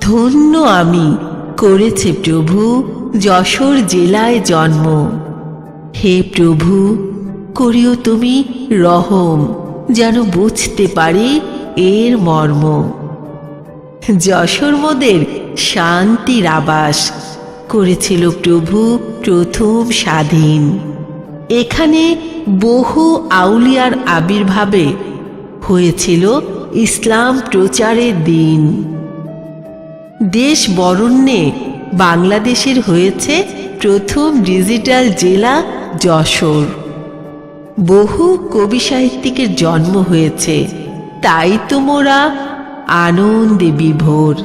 ধন্য আমি, করেছে প্রভু যশোর জেলায় জন্ম। হে প্রভু, করিও তুমি রহম, যেন বুঝতে পারি এর মর্ম। যশোর মোদের শান্তির আবাস, করেছিল প্রভু প্রথম স্বাধীন। এখানে বহু আউলিয়ার আবির্ভাবে হয়েছিল ইসলাম প্রচারের দিন। দেশ বরণ্যে বাংলাদেশের হয়েছে প্রথম ডিজিটাল জেলা যশোর। বহু কবি সাহিত্যিকের জন্ম হয়েছে, তাই তো মোরা আনন্দে বিভোর।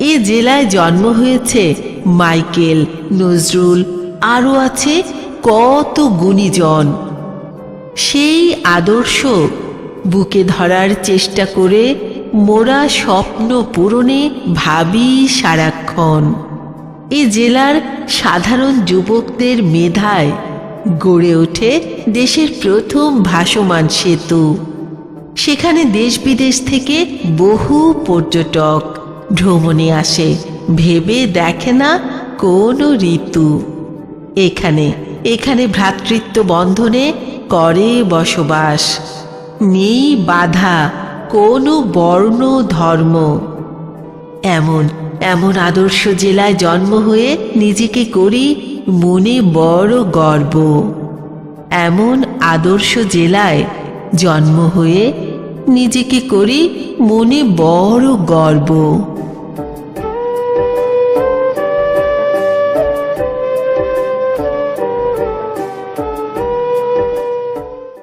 এ জেলায় জন্ম হয়েছে মাইকেল, নজরুল, আরও আছে কত গুণীজন। সেই আদর্শ বুকে ধরার চেষ্টা করে মোরা স্বপ্ন পূরণে ভাবি সারাক্ষণ। এ জেলার সাধারণ যুবকদের মেধায় গড়ে ওঠে দেশের প্রথম ভাসমান সেতু। সেখানে দেশ বিদেশ থেকে বহু পর্যটক ভ্রমণে আসে, ভেবে দেখে না কোনো ঋতু। এখানে এখানে ভ্রাতৃত্ব বন্ধনে করে বসবাস। নেই বাধা, কোনো বর্ণ ধর্ম। এমন এমন আদর্শ জেলায় জন্ম হয়ে নিজেকে করি মনে বড় গর্ব। এমন আদর্শ জেলায় জন্ম হয়ে নিজেকে করি মনে বড় গর্ব।